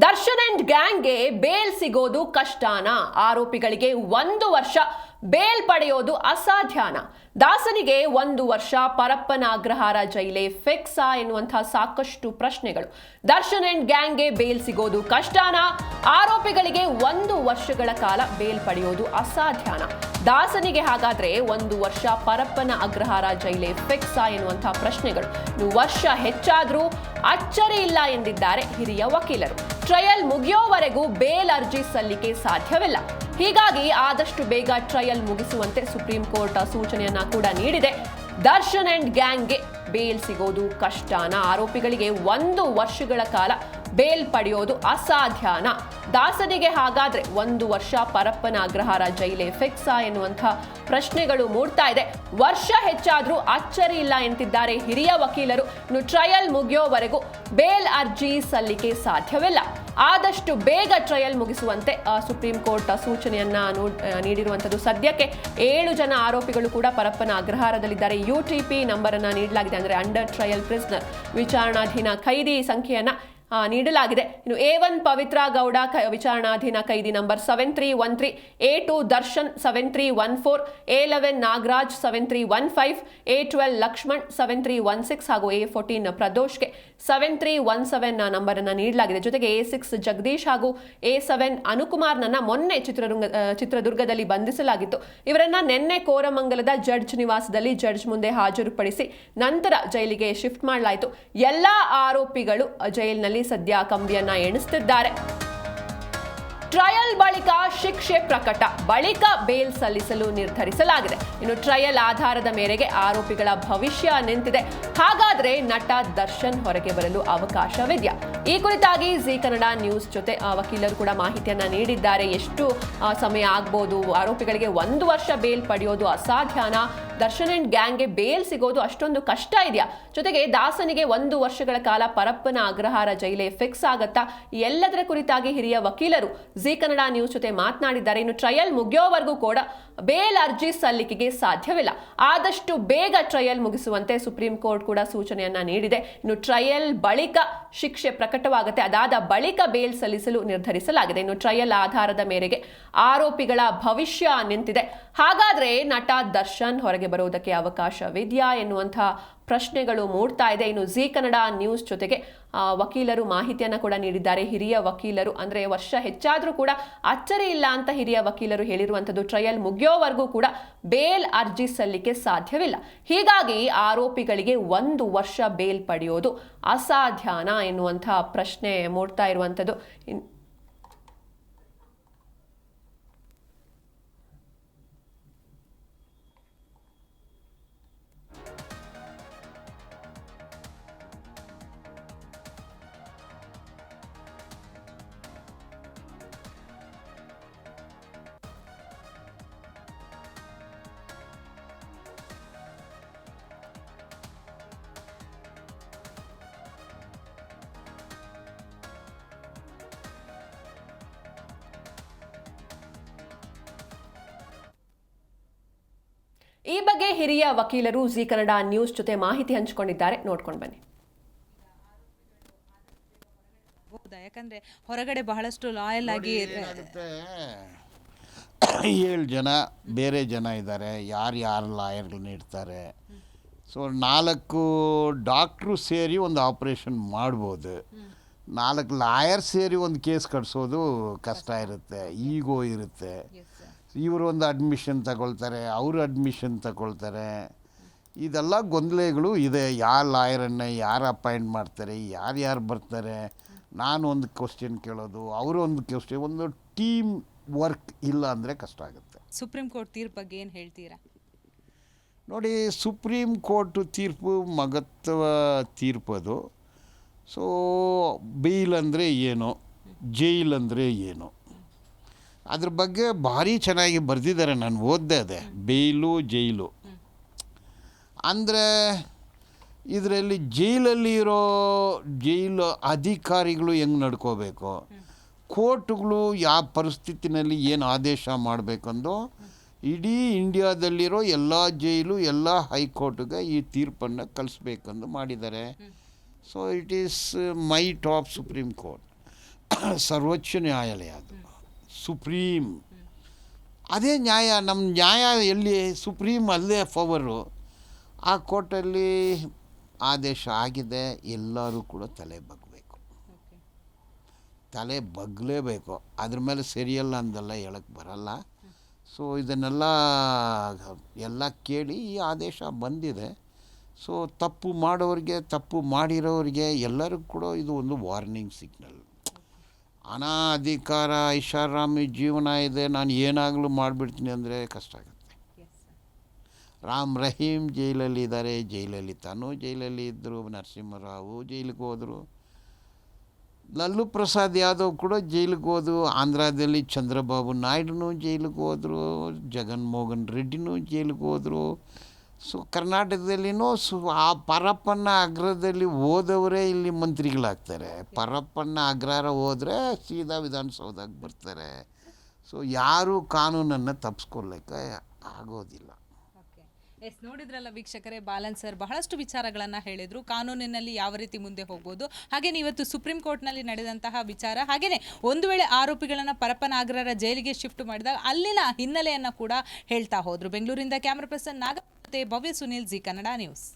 Darshan and ಗ್ಯಾಂಗ್ಗೆ bail ಸಿಗೋದು ಕಷ್ಟಾನ? ಆರೋಪಿಗಳಿಗೆ ಒಂದು ವರ್ಷ ಬೇಲ್ ಪಡೆಯೋದು ಅಸಾಧ್ಯನ. ದಾಸನಿಗೆ ಒಂದು ವರ್ಷ ಪರಪ್ಪನ ಅಗ್ರಹಾರ ಜೈಲೆ ಫೆಕ್ಸಾ ಎನ್ನುವಂತಹ ಸಾಕಷ್ಟು ಪ್ರಶ್ನೆಗಳು. ದರ್ಶನ್ ಅಂಡ್ ಗ್ಯಾಂಗ್ಗೆ ಬೇಲ್ ಸಿಗೋದು ಕಷ್ಟನ? ಆರೋಪಿಗಳಿಗೆ ಒಂದು ವರ್ಷಗಳ ಕಾಲ ಬೇಲ್ ಪಡೆಯೋದು ಅಸಾಧ್ಯನ. ದಾಸನಿಗೆ ಹಾಗಾದ್ರೆ ಒಂದು ವರ್ಷ ಪರಪ್ಪನ ಅಗ್ರಹಾರ ಜೈಲೆ ಫೆಕ್ಸಾ ಎನ್ನುವಂತಹ ಪ್ರಶ್ನೆಗಳು. ವರ್ಷ ಹೆಚ್ಚಾದರೂ ಅಚ್ಚರಿ ಇಲ್ಲ ಎಂದಿದ್ದಾರೆ ಹಿರಿಯ ವಕೀಲರು. ಟ್ರಯಲ್ ಮುಗಿಯೋವರೆಗೂ ಬೇಲ್ ಅರ್ಜಿ ಸಲ್ಲಿಕೆ ಸಾಧ್ಯವಿಲ್ಲ. ಹೀಗಾಗಿ ಆದಷ್ಟು ಬೇಗ ಟ್ರಯಲ್ ಮುಗಿಸುವಂತೆ ಸುಪ್ರೀಂ ಕೋರ್ಟ್ ಸೂಚನೆಯನ್ನ ಕೂಡ ನೀಡಿದೆ. ದರ್ಶನ್ ಅಂಡ್ ಗ್ಯಾಂಗ್ಗೆ ಬೇಲ್ ಸಿಗೋದು ಕಷ್ಟನ? ಆರೋಪಿಗಳಿಗೆ ಒಂದು ವರ್ಷಗಳ ಕಾಲ ಬೇಲ್ ಪಡೆಯೋದು ಅಸಾಧ್ಯನ? ದಾಸನಿಗೆ ಹಾಗಾದ್ರೆ ಒಂದು ವರ್ಷ ಪರಪ್ಪನ ಅಗ್ರಹಾರ ಜೈಲೆ ಫಿಕ್ಸಾ ಎನ್ನುವಂಥ ಪ್ರಶ್ನೆಗಳು ಮೂಡ್ತಾ ಇದೆ. ವರ್ಷ ಹೆಚ್ಚಾದರೂ ಅಚ್ಚರಿ ಇಲ್ಲ ಎಂತಿದ್ದಾರೆ ಹಿರಿಯ ವಕೀಲರು. ಇನ್ನು ಟ್ರಯಲ್ ಮುಗಿಯೋವರೆಗೂ ಬೇಲ್ ಅರ್ಜಿ ಸಲ್ಲಿಕೆ ಸಾಧ್ಯವಿಲ್ಲ. ಆದಷ್ಟು ಬೇಗ ಟ್ರಯಲ್ ಮುಗಿಸುವಂತೆ ಸುಪ್ರೀಂ ಕೋರ್ಟ್ ಸೂಚನೆಯನ್ನ ನೋ- ಆ, ನೀಡಿರುವಂತದ್ದು ಸದ್ಯಕ್ಕೆ ಏಳು ಜನ ಆರೋಪಿಗಳು ಕೂಡ ಪರಪ್ಪನ ಅಗ್ರಹಾರದಲ್ಲಿದ್ದಾರೆ. ಯು ಟಿ ಪಿ ನಂಬರನ್ನು ನೀಡಲಾಗಿದೆ. ಅಂದ್ರೆ ಅಂಡರ್ ಟ್ರಯಲ್ ಪ್ರಿಸ್ನರ್ ವಿಚಾರಣಾಧೀನ ಖೈದಿ ಸಂಖ್ಯೆಯನ್ನ ನೀಡಲಾಗಿದೆ. ಇನ್ನು ಎ ಒನ್ ಪವಿತ್ರ ಗೌಡ ವಿಚಾರಣಾಧೀನ ಕೈದಿ number seven three one three A two Darshan seven three one four A eleven Nagaraj seven three one five A twelve Lakshman seven three one six ಹಾಗೂ A fourteen ಪ್ರದೋಷ್ಗೆ seven three one seven number ಅನ್ನ ನೀಡಲಾಗಿದೆ. ಜೊತೆಗೆ A six Jagadish ಹಾಗೂ A seven ಅನುಕುಮಾರ್ನನ್ನ ಮೊನ್ನೆ ಚಿತ್ರದುರ್ಗ ಚಿತ್ರದುರ್ಗದಲ್ಲಿ ಬಂಧಿಸಲಾಗಿತ್ತು. ಇವರನ್ನ ನಿನ್ನೆ ಕೋರಮಂಗಲದ ಜಡ್ಜ್ ನಿವಾಸದಲ್ಲಿ ಜಡ್ಜ್ ಮುಂದೆ ಹಾಜರುಪಡಿಸಿ ನಂತರ ಜೈಲಿಗೆ ಶಿಫ್ಟ್ ಮಾಡಲಾಯಿತು. ಎಲ್ಲ ಆರೋಪಿಗಳು ಜೈಲಿನಲ್ಲಿ ಸದ್ಯ ಕಂಬಿಯನ್ನ ಎಣಿಸುತ್ತಿದ್ದಾರೆ ಟ್ರಯಲ್ ಬಳಿಕ ಶಿಕ್ಷೆ ಪ್ರಕಟ. ಬಳಿಕ ಬೇಲ್ ಸಲ್ಲಿಸಲು ನಿರ್ಧರಿಸಲಾಗಿದೆ. ಇನ್ನು ಟ್ರಯಲ್ ಆಧಾರದ ಮೇರೆಗೆ ಆರೋಪಿಗಳ ಭವಿಷ್ಯ ನಿಂತಿದೆ. ಹಾಗಾದ್ರೆ ನಟ ದರ್ಶನ್ ಹೊರಗೆ ಬರಲು ಅವಕಾಶವಿದೆಯಾ? ಈ ಕುರಿತಾಗಿ ಜೀ ಕನ್ನಡ ನ್ಯೂಸ್ ಜೊತೆ ವಕೀಲರು ಕೂಡ ಮಾಹಿತಿಯನ್ನ ನೀಡಿದ್ದಾರೆ. ಎಷ್ಟು ಸಮಯ ಆಗ್ಬೋದು? ಆರೋಪಿಗಳಿಗೆ ಒಂದು ವರ್ಷ ಬೇಲ್ ಪಡೆಯೋದು ಅಸಾಧ್ಯನಾ? ದರ್ಶನ್ ಅಂಡ್ ಗ್ಯಾಂಗ್ಗೆ ಬೇಲ್ ಸಿಗೋದು ಅಷ್ಟೊಂದು ಕಷ್ಟ ಇದೆಯಾ? ಜೊತೆಗೆ ದಾಸನಿಗೆ ಒಂದು ವರ್ಷಗಳ ಕಾಲ ಪರಪ್ಪನ ಅಗ್ರಹಾರ ಜೈಲೆ ಫಿಕ್ಸ್ ಆಗತ್ತಾ? ಎಲ್ಲದರ ಕುರಿತಾಗಿ ಹಿರಿಯ ವಕೀಲರು ಜಿ ಕನ್ನಡ ನ್ಯೂಸ್ ಜೊತೆ ಮಾತನಾಡಿದ್ದಾರೆ. ಇನ್ನು ಟ್ರಯಲ್ ಮುಗಿಯೋವರೆಗೂ ಕೂಡ ಬೇಲ್ ಅರ್ಜಿ ಸಲ್ಲಿಕೆಗೆ ಸಾಧ್ಯವಿಲ್ಲ. ಆದಷ್ಟು ಬೇಗ ಟ್ರಯಲ್ ಮುಗಿಸುವಂತೆ ಸುಪ್ರೀಂ ಕೋರ್ಟ್ ಕೂಡ ಸೂಚನೆಯನ್ನ ನೀಡಿದೆ. ಇನ್ನು ಟ್ರಯಲ್ ಬಳಿಕ ಶಿಕ್ಷೆ ಪ್ರಕಟವಾಗುತ್ತೆ. ಅದಾದ ಬಳಿಕ ಬೇಲ್ ಸಲ್ಲಿಸಲು ನಿರ್ಧರಿಸಲಾಗಿದೆ. ಇನ್ನು ಟ್ರಯಲ್ ಆಧಾರದ ಮೇರೆಗೆ ಆರೋಪಿಗಳ ಭವಿಷ್ಯ ನಿಂತಿದೆ. ಹಾಗಾದ್ರೆ ನಟ ದರ್ಶನ್ ಹೊರಗೆ ಬರುವುದಕ್ಕೆ ಅವಕಾಶವಿದೆಯಾ ಎನ್ನುವಂಥ ಪ್ರಶ್ನೆಗಳು ಮೂಡ್ತಾ ಇದೆ. ಇನ್ನು ಜಿ ಕನ್ನಡ ನ್ಯೂಸ್ ಜೊತೆಗೆ ವಕೀಲರು ಮಾಹಿತಿಯನ್ನ ಕೂಡ ನೀಡಿದ್ದಾರೆ. ಹಿರಿಯ ವಕೀಲರು ಅಂದ್ರೆ ವರ್ಷ ಹೆಚ್ಚಾದರೂ ಕೂಡ ಅಚ್ಚರಿ ಇಲ್ಲ ಅಂತ ಹಿರಿಯ ವಕೀಲರು ಹೇಳಿರುವಂಥದ್ದು. ಟ್ರಯಲ್ ಮುಗಿಯೋವರೆಗೂ ಕೂಡ ಬೇಲ್ ಅರ್ಜಿ ಸಲ್ಲಿಕೆ ಸಾಧ್ಯವಿಲ್ಲ. ಹೀಗಾಗಿ ಆರೋಪಿಗಳಿಗೆ ಒಂದು ವರ್ಷ ಬೇಲ್ ಪಡೆಯೋದು ಅಸಾಧ್ಯನ ಎನ್ನುವಂಥ ಪ್ರಶ್ನೆ ಮೂಡ್ತಾ ಇರುವಂತದ್ದು ಈ ಬಗ್ಗೆ ಹಿರಿಯ ವಕೀಲರು ಜಿ ಕನ್ನಡ ನ್ಯೂಸ್ ಜೊತೆ ಮಾಹಿತಿ ಹಂಚಿಕೊಂಡಿದ್ದಾರೆ. ನೋಡ್ಕೊಂಡು ಬನ್ನಿ. ಯಾಕಂದ್ರೆ ಹೊರಗಡೆ ಬಹಳಷ್ಟು ಲಾಯಲ್ ಆಗಿ ಏಳು ಜನ ಬೇರೆ ಜನ ಇದ್ದಾರೆ. ಯಾರು ಯಾರು ಲಾಯರ್ಗಳನ್ನ ಇಡ್ತಾರೆ. ಸೊ ನಾಲ್ಕು ಡಾಕ್ಟ್ರು ಸೇರಿ ಒಂದು ಆಪ್ರೇಷನ್ ಮಾಡ್ಬೋದು. ನಾಲ್ಕು ಲಾಯರ್ ಸೇರಿ ಒಂದು ಕೇಸ್ ಕಟ್ಸೋದು ಕಷ್ಟ ಇರುತ್ತೆ. ಈಗೋ ಇರುತ್ತೆ. ಇವರು ಒಂದು ಅಡ್ಮಿಷನ್ ತಗೊಳ್ತಾರೆ ಅವರು ಅಡ್ಮಿಷನ್ ತಗೊಳ್ತಾರೆ. ಇದೆಲ್ಲ ಗೊಂದಲಗಳು ಇದೆ. ಯಾರು ಲಾಯರನ್ನು ಯಾರು ಅಪಾಯಿಂಟ್ ಮಾಡ್ತಾರೆ ಯಾರು ಯಾರು ಬರ್ತಾರೆ? ನಾನು ಒಂದು ಕ್ವಶನ್ ಕೇಳೋದು ಅವರು ಒಂದು ಕ್ವಶನ್ ಒಂದು ಟೀಮ್ ವರ್ಕ್ ಇಲ್ಲ ಅಂದರೆ ಕಷ್ಟ ಆಗುತ್ತೆ. ಸುಪ್ರೀಂ ಕೋರ್ಟ್ ತೀರ್ಪು ಬಗ್ಗೆ ಏನು ಹೇಳ್ತೀರಾ? ನೋಡಿ ಸುಪ್ರೀಂ ಕೋರ್ಟ್ ತೀರ್ಪು ಮಗತ್ವ ತೀರ್ಪದು ಸೊ ಬೇಲ್ ಅಂದರೆ ಏನು? ಜೈಲ್ ಅಂದರೆ ಏನು? ಅದ್ರ ಬಗ್ಗೆ ಭಾರಿ ಚೆನ್ನಾಗಿ ಬರೆದಿದ್ದಾರೆ ನಾನು ಓದಿದೆ ಅದೇ. Bail jail. ಅಂದರೆ ಇದರಲ್ಲಿ ಜೈಲಲ್ಲಿ ಇರೋ ಜೈಲು ಅಧಿಕಾರಿಗಳು ಹೆಂಗೆ ನಡ್ಕೋಬೇಕು? ಕೋರ್ಟ್ಗಳು ಯಾವ ಪರಿಸ್ಥಿತಿನಲ್ಲಿ ಏನು ಆದೇಶ ಮಾಡಬೇಕಂದು ಇಡೀ ಇಂಡಿಯಾದಲ್ಲಿರೋ ಎಲ್ಲ ಜೈಲು ಎಲ್ಲ ಹೈಕೋರ್ಟ್ಗೆ ಈ ತೀರ್ಪನ್ನು ಕಲಿಸ್ಬೇಕಂದು ಮಾಡಿದ್ದಾರೆ. So it is my top supreme court ಸರ್ವೋಚ್ಚ ನ್ಯಾಯಾಲಯ ಸುಪ್ರೀಂ. ಅದೇ ನ್ಯಾಯ ನಮ್ಮ ನ್ಯಾಯ ಎಲ್ಲಿ ಸುಪ್ರೀಂ ಅಲ್ಲೇ ಪವರು ಆ ಕೋರ್ಟಲ್ಲಿ ಆದೇಶ ಆಗಿದೆ ಎಲ್ಲರೂ ಕೂಡ ತಲೆ ಬಗ್ಬೇಕು. ತಲೆ ಬಗ್ಲೇಬೇಕು. ಅದ್ರ ಮೇಲೆ ಸರಿಯಲ್ಲ ಅಂದಲ್ಲ ಹೇಳಕ್ಕೆ ಬರಲ್ಲ. ಸೊ ಇದನ್ನೆಲ್ಲ ಎಲ್ಲ ಕೇಳಿ ಈ ಆದೇಶ ಬಂದಿದೆ. ಸೊ ತಪ್ಪು ಮಾಡೋರಿಗೆ ತಪ್ಪು ಮಾಡಿರೋರಿಗೆ ಎಲ್ಲರಿಗೂ ಕೂಡ ಇದು ಒಂದು ವಾರ್ನಿಂಗ್ ಸಿಗ್ನಲ್. ಹಣ ಅಧಿಕಾರ ಐಷಾರಾಮಿ ಜೀವನ ಇದೆ ನಾನು ಏನಾಗಲೂ ಮಾಡಿಬಿಡ್ತೀನಿ ಅಂದರೆ ಕಷ್ಟ ಆಗುತ್ತೆ. ರಾಮ್ ರಹೀಮ್ ಜೈಲಲ್ಲಿ ಇದ್ದಾರೆ ಜೈಲಲ್ಲಿ ಜೈಲಲಿತಾನು ಜೈಲಲ್ಲಿ ಇದ್ದರು ನರಸಿಂಹರಾವು ಜೈಲಿಗೆ ಹೋದರು. ಲಲ್ಲು ಪ್ರಸಾದ್ ಯಾದವ್ ಕೂಡ ಜೈಲಿಗೆ ಹೋದರು ಆಂಧ್ರದಲ್ಲಿ ಚಂದ್ರಬಾಬು ನಾಯ್ಡುನು ಜೈಲಿಗೆ ಹೋದರು ಜಗನ್ಮೋಹನ್ ರೆಡ್ಡಿನೂ ಜೈಲಿಗೆ ಹೋದರು. ಸೊ ಕರ್ನಾಟಕದಲ್ಲಿನೂ ಸು ಆ ಪರಪ್ಪನ ಅಗ್ರದಲ್ಲಿ ಹೋದವರೇ ಇಲ್ಲಿ ಮಂತ್ರಿಗಳಾಗ್ತಾರೆ. ಪರಪ್ಪನ ಅಗ್ರಹಾರ ಹೋದರೆ ಸೀದಾ ವಿಧಾನಸೌಧಕ್ಕೆ ಬರ್ತಾರೆ. ಸೊ ಯಾರೂ ಕಾನೂನನ್ನು ತಪ್ಪಿಸ್ಕೊಳ್ಲಿಕ್ಕೆ ಆಗೋದಿಲ್ಲ. ಎಸ್, ನೋಡಿದ್ರಲ್ಲ ವೀಕ್ಷಕರೇ, ಬಾಲನ್ ಸರ್ ಬಹಳಷ್ಟು ವಿಚಾರಗಳನ್ನು ಹೇಳಿದರು. ಕಾನೂನಿನಲ್ಲಿ ಯಾವ ರೀತಿ ಮುಂದೆ ಹೋಗ್ಬೋದು? ಹಾಗೇನೆ ಇವತ್ತು ಸುಪ್ರೀಂ ಕೋರ್ಟ್ನಲ್ಲಿ ನಡೆದಂತಹ ವಿಚಾರ ಹಾಗೆಯೇ ಒಂದು ವೇಳೆ ಆರೋಪಿಗಳನ್ನು ಪರಪ್ಪನ ಆಗ್ರಹರ ಜೈಲಿಗೆ ಶಿಫ್ಟ್ ಮಾಡಿದಾಗ ಅಲ್ಲಿನ ಹಿನ್ನೆಲೆಯನ್ನು ಕೂಡ ಹೇಳ್ತಾ ಹೋದರು. ಬೆಂಗಳೂರಿಂದ camera person Naga Bhavya Sunil, Zee Kannada news.